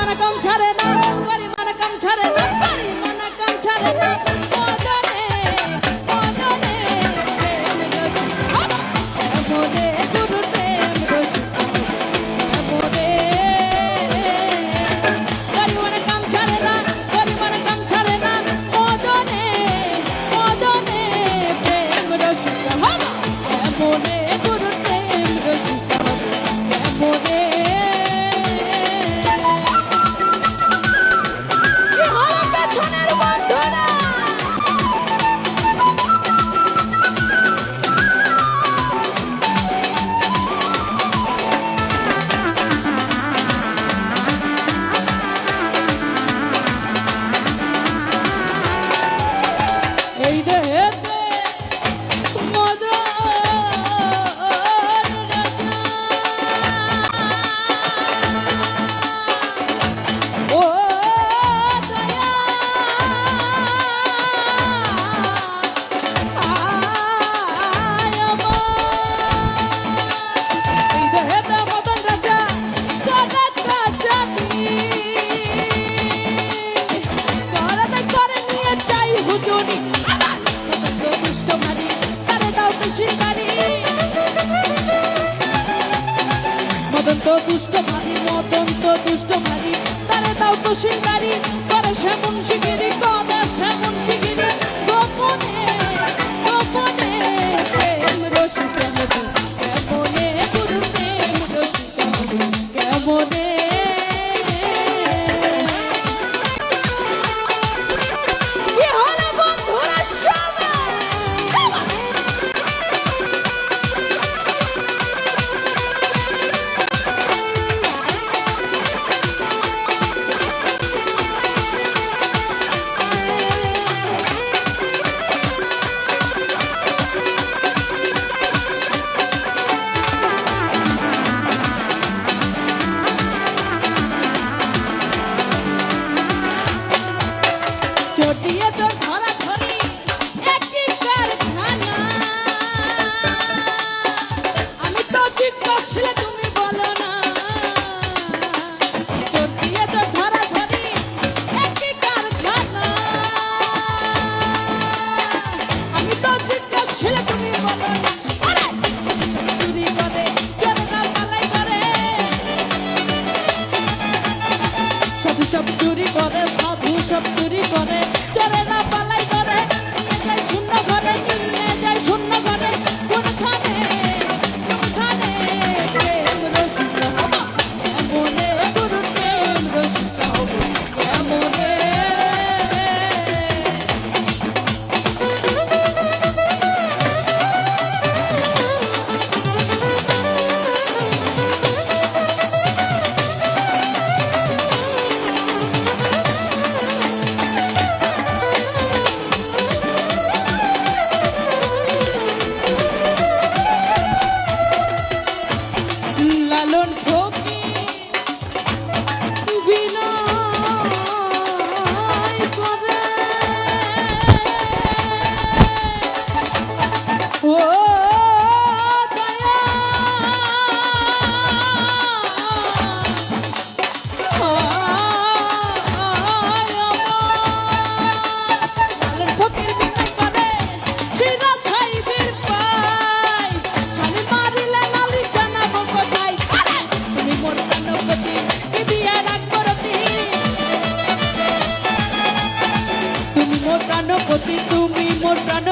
পরিমাণ কম ছাড়ে না পরিমাণ কম ছাড়ে না পরিমাণ কম ছাড়ে না। মদন্ত দুষ্ট মারি মদন্ত দুষ্ট মারি তারে তাও তো শিকারি করে সেমন কদা সেমন আব্দুরি করে না প্রাণপতি তুমি মোর প্রাণ